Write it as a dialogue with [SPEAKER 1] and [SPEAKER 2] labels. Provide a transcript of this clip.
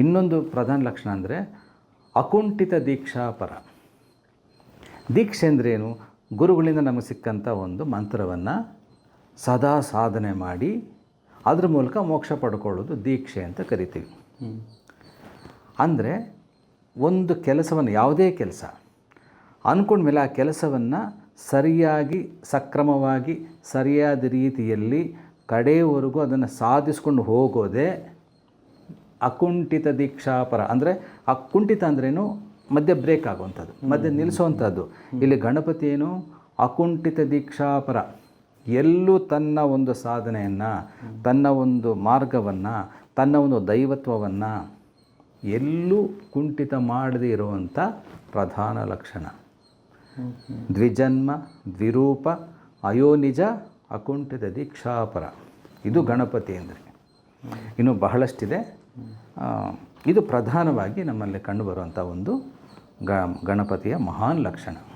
[SPEAKER 1] ಇನ್ನೊಂದು ಪ್ರಧಾನ ಲಕ್ಷಣ ಅಂದರೆ ಅಕುಂಠಿತ ದೀಕ್ಷಾಪರ ದೀಕ್ಷೆ ಅಂದ್ರೇನು ಗುರುಗಳಿಂದ ನಮಗೆ ಸಿಕ್ಕಂಥ ಒಂದು ಮಂತ್ರವನ್ನು ಸದಾ ಸಾಧನೆ ಮಾಡಿ ಅದ್ರ ಮೂಲಕ ಮೋಕ್ಷ ಪಡ್ಕೊಳ್ಳೋದು ದೀಕ್ಷೆ ಅಂತ ಕರಿತೀವಿ. ಅಂದರೆ ಒಂದು ಕೆಲಸವನ್ನು, ಯಾವುದೇ ಕೆಲಸ ಅಂದ್ಕೊಂಡ್ಮೇಲೆ ಆ ಕೆಲಸವನ್ನು ಸರಿಯಾಗಿ, ಸಕ್ರಮವಾಗಿ, ಸರಿಯಾದ ರೀತಿಯಲ್ಲಿ ಕಡೆಯವರೆಗೂ ಅದನ್ನು ಸಾಧಿಸ್ಕೊಂಡು ಹೋಗೋದೇ ಅಕುಂಠಿತ ದೀಕ್ಷಾಪರ. ಅಂದರೆ ಅಕುಂಠಿತ ಅಂದ್ರೇನು ಮಧ್ಯ ಬ್ರೇಕ್ ಆಗುವಂಥದ್ದು ಮಧ್ಯ ನಿಲ್ಲಿಸುವಂಥದ್ದು ಇಲ್ಲಿ ಗಣಪತಿ ಏನು? ಅಕುಂಠಿತ ದೀಕ್ಷಾಪರ. ಎಲ್ಲೂ ತನ್ನ ಒಂದು ಸಾಧನೆಯನ್ನು ತನ್ನ ಒಂದು ಮಾರ್ಗವನ್ನು ತನ್ನ ಒಂದು ದೈವತ್ವವನ್ನು ಎಲ್ಲೂ ಕುಂಠಿತ ಮಾಡದೇ ಇರುವಂಥ ಪ್ರಧಾನ ಲಕ್ಷಣ. ದ್ವಿಜನ್ಮ ದ್ವಿರೂಪ ಅಯೋನಿಜ ಅಕುಂಠಿತ ದೀಕ್ಷಾಪರ. ಇದು ಗಣಪತಿ ಅಂದರೆ. ಇನ್ನು ಬಹಳಷ್ಟಿದೆ. ಇದು ಪ್ರಧಾನವಾಗಿ ನಮ್ಮಲ್ಲಿ ಕಂಡುಬರುವಂಥ ಒಂದು ಗಣಪತಿಯ ಮಹಾನ್ ಲಕ್ಷಣ.